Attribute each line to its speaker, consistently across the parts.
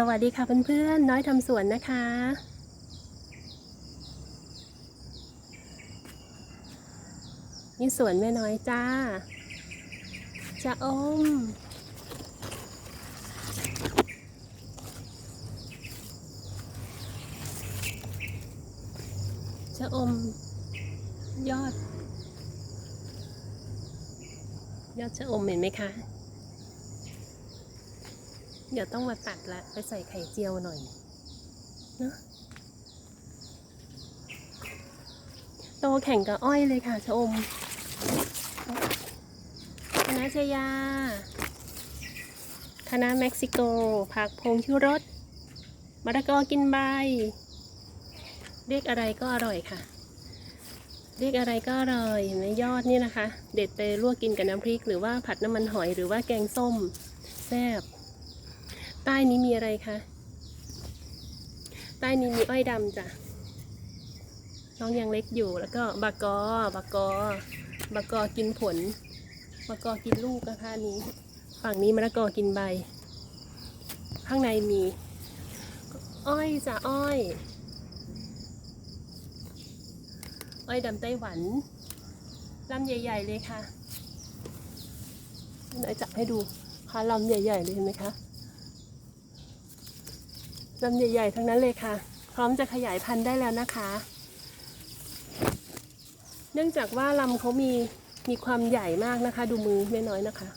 Speaker 1: สวัสดีค่ะเพื่อนๆ น้อยทำสวนนะคะ นี่สวนแม่น้อยจ้า จะอม จะอม ยอด ยอดชะอมเห็นไหมคะ เดี๋ยวต้องมาตัดละไปใส่ไข่เจียวหน่อยเนาะโตแข่งกับอ้อยเลยค่ะชมคณะชยา คณะเม็กซิโก ผักพงชูรสมะละกอกินใบ เรียกอะไรก็อร่อยค่ะ เรียกอะไรก็อร่อยเห็นไหมยอดนี่นะคะ เด็ดไปลวกกินกับน้ำพริก หรือว่าผัดน้ำมันหอยหรือว่าแกงส้ม แซ่บ ใต้นี้มีอะไรคะ ใต้นี้มีอ้อยดำจ้ะ น้องยังเล็กอยู่ แล้วก็บากอบากอบากอกินผลบากอกินลูกนะคะอันนี้ ฝั่งนี้มะละกอกินใบ ข้างในมี อ้อยจ้ะอ้อย อ้อยดำไต้หวันลำใหญ่ ๆ เลยค่ะไหนจับให้ดูค่ะลำใหญ่ ๆ เลยเห็นไหมคะ ลำใหญ่ๆทั้งนั้นเลยค่ะ พร้อมจะขยายพันธุ์ได้แล้วนะคะ เนื่องจากว่าลำเขามีมีความใหญ่มากนะคะ ดูมือไม่น้อยนะคะ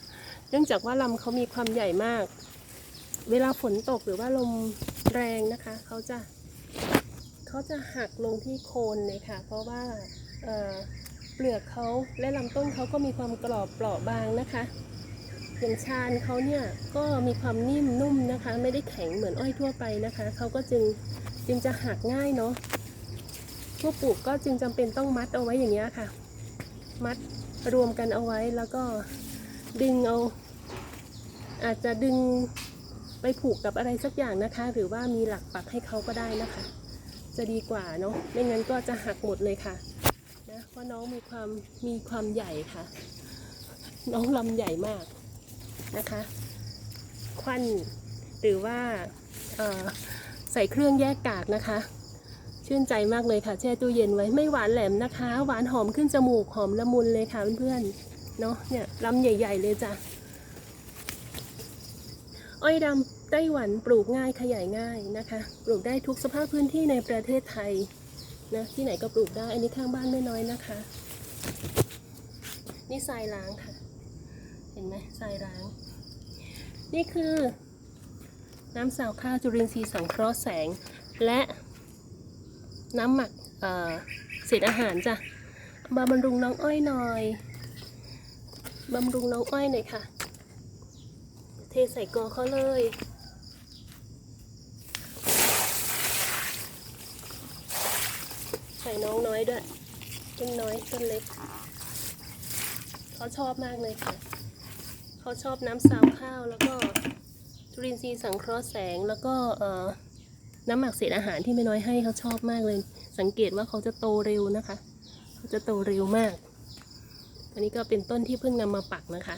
Speaker 1: เนื่องจากว่าลำเขามีความใหญ่มาก เวลาฝนตกหรือว่าลมแรงนะคะเขาจะเขาจะหักลงที่โคนเลยค่ะ เพราะว่าเเปลือกเขาและลำต้นเขาก็มีความกรอบเปราะบางนะคะ อย่างชาญเขาเนี่ยก็มีความนิ่มนุ่มนะคะ ไม่ได้แข็งเหมือนอ้อยทั่วไปนะคะเขาก็จึงจึงจะหักง่ายเนาะผู้ปลูกก็จึงจำเป็นต้องมัดเอาไว้อย่างเงี้ค่ะ มัดรวมกันเอาไว้แล้วก็ดึงเอา อาจจะดึงไปผูกกับอะไรสักอย่างนะคะ หรือว่ามีหลักปักให้เขาก็ได้นะคะ จะดีกว่าเนาะไม่งั้นก็จะหักหมดเลยค่ะนะเพราะน้องมีความมีความใหญ่ค่ะ น้องลำใหญ่มาก นะคะควันหรือว่าใส่เครื่องแยกกากนะคะ ชื่นใจมากเลยค่ะ แช่ตู้เย็นไว้ไม่หวานแหลมนะคะ หวานหอมขึ้นจมูกหอมละมุนเลยค่ะเพื่อนๆเนาะเนี่ยลำใหญ่ ๆ เลยจ้ะอ้อยดำไต้หวันปลูกง่ายขยายง่ายนะคะ ปลูกได้ทุกสภาพพื้นที่ในประเทศไทยนะที่ไหนก็ปลูกได้อันนี้ข้างบ้านไม่น้อยนะคะ นี่ทรายล้างค่ะ ห็นไหมทรายล้าง นี่คือ น้ำสาวข้าวจุลินทรีย์สังเคราะห์แสง และน้ำหมักเอ่อเศษอาหารจ้ะมาบำรุงน้องอ้อยหน่อยบำรุงน้องอ้อยหน่อยค่ะ เทใส่กอเขาเลยใส่น้องน้อยด้วยต้นน้อยต้นเล็กเขาชอบมากเลยค่ะ เขาชอบน้ำซาวข้าวแล้วก็จุลินทรีย์สังเคราะห์แสงแล้วก็เอ่อน้ำหมักเศษอาหารที่ไม่น้อยให้เขาชอบมากเลย สังเกตว่าเขาจะโตเร็วนะคะ เขาจะโตเร็วมาก อันนี้ก็เป็นต้นที่เพิ่งนำมาปักนะคะ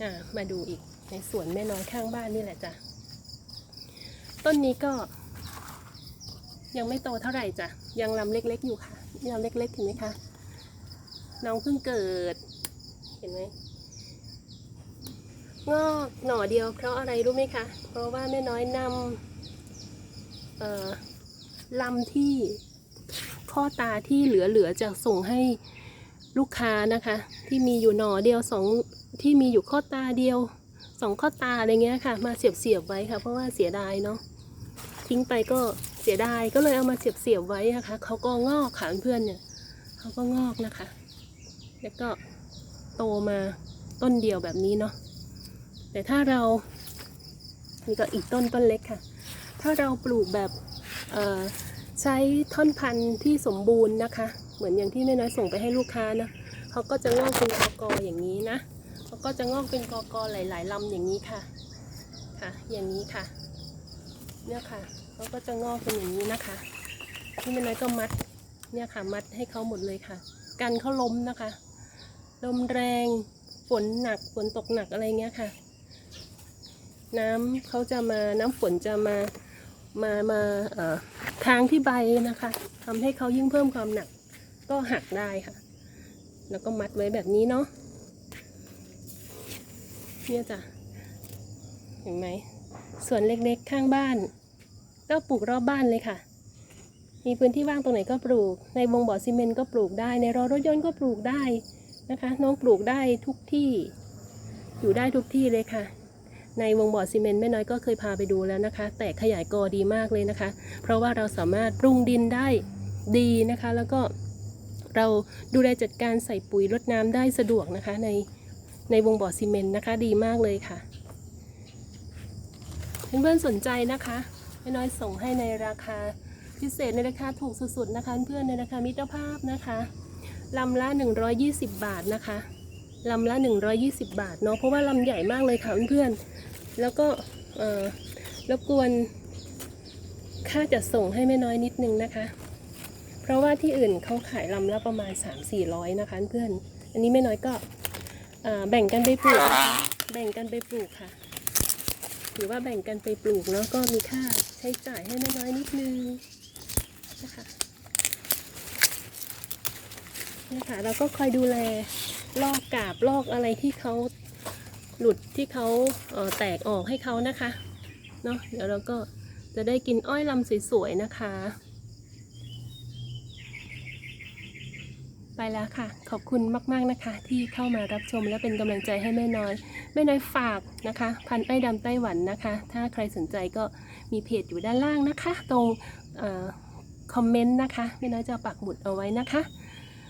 Speaker 1: อ่ามาดูอีกในสวนแม่น้อยข้างบ้านนี่แหละจ้ะต้นนี้ก็ ยังไม่โตเท่าไหร่จ้ะยังลำเล็กๆอยู่ค่ะลำเล็กๆเห็นไหมคะน้องเพิ่งเกิด เห็นไหม งอกหน่อเดียวเพราะอะไรรู้ไหมคะ เพราะว่าแม่น้อยนำเอ่อลำที่ข้อตาที่เหลือๆจะส่งให้ลูกค้านะคะ ที่มีอยู่หน่อเดียวสองที่มีอยู่ข้อตาเดียวสองข้อตาอะไรเงี้ยค่ะ มาเสียบๆไว้ค่ะ เพราะว่าเสียดายเนาะทิ้งไปก็เสียดายก็เลยเอามาเสียบๆไว้นะคะเขาก็งอกค่ะเพื่อนเนี่ยเขาก็งอกนะคะ แล้วก็โตมาต้นเดียวแบบนี้เนาะ แต่ถ้าเรา นี่ก็อีกต้นต้นเล็กค่ะ ถ้าเราปลูกแบบใช้ท่อนพันธุ์ที่สมบูรณ์นะคะ เหมือนอย่างที่แม่น้อยส่งไปให้ลูกค้านะเขาก็จะงอกเป็นกอกออย่างนี้นะเขาก็จะงอกเป็นกอกอหลาย ๆลำอย่างนี้ค่ะค่ะ อย่างนี้ค่ะ เนี่ยค่ะเขาก็จะงอกเป็นอย่างนี้นะคะที่แม่น้อยก็มัดเนี่ยค่ะมัดให้เขาหมดเลยค่ะ กันเขาล้มนะคะลมแรงฝนหนักฝนตกหนักอะไรเงี้ยค่ะ น้ำเขาจะมาน้ำฝนจะมามามาเอ่อค้างที่ใบนะคะทำให้เขายิ่งเพิ่มความหนัก ก็หักได้ค่ะ แล้วก็มัดไว้แบบนี้เนาะเนี่ยจ้ะเห็นไหมส่วนเล็กๆข้างบ้าน ก็ปลูกรอบบ้านเลยค่ะ มีพื้นที่ว่างตรงไหนก็ปลูก ในวงบ่อซีเมนต์ก็ปลูกได้ ในรอรถยนต์ก็ปลูกได้นะคะ น้องปลูกได้ทุกที่ อยู่ได้ทุกที่เลยค่ะ ในวงบ่อซีเมนต์แม่น้อยก็เคยพาไปดูแล้วนะคะ แต่ขยายกอดีมากเลยนะคะ เพราะว่าเราสามารถปรุงดินได้ดีนะคะ แล้วก็เราดูแลจัดการใส่ปุ๋ยรดน้ำได้สะดวกนะคะ ในในวงบ่อซีเมนต์นะคะ ดีมากเลยค่ะเพื่อนๆสนใจนะคะแม่น้อยส่งให้ในราคาพิเศษในราคาถูกสุดๆนะคะ เพื่อนในราคามิตรภาพนะคะลำละ 120 บาทนะคะ ลำละ 120 บาทเนาะเพราะว่าลำใหญ่มากเลยค่ะเพื่อนๆแล้วก็เออรบกวนค่าจัดส่งให้แม่น้อยนิดนึงนะคะ เพราะว่าที่อื่นเขาขายลำละประมาณ 3-400 นะคะเพื่อนอันนี้แม่น้อยก็แบ่งกันไปปลูกนะคะแบ่งกันไปปลูกค่ะถือว่าแบ่งกันไปปลูกเนาะก็มีค่าใช้จ่ายให้ไม่น้อยนิดนึงนะคะ นี่ยค่ะเราก็คอยดูแลลอกกาบลอกอะไรที่เขาหลุดที่เขาเออแตกออกให้เขานะคะเนาะเดี๋ยวเราก็จะได้กินอ้อยลำสวยๆนะคะ ไปแล้วค่ะ ขอบคุณมากๆนะคะ ที่เข้ามารับชมและเป็นกำลังใจให้แม่น้อยแม่น้อยฝากนะคะ พันธุ์ไอ้ดำไต้หวันนะคะ ถ้าใครสนใจก็มีเพจอยู่ด้านล่างนะคะ ตรงคอมเมนต์นะคะแม่น้อยจะปักหมุดเอาไว้นะคะ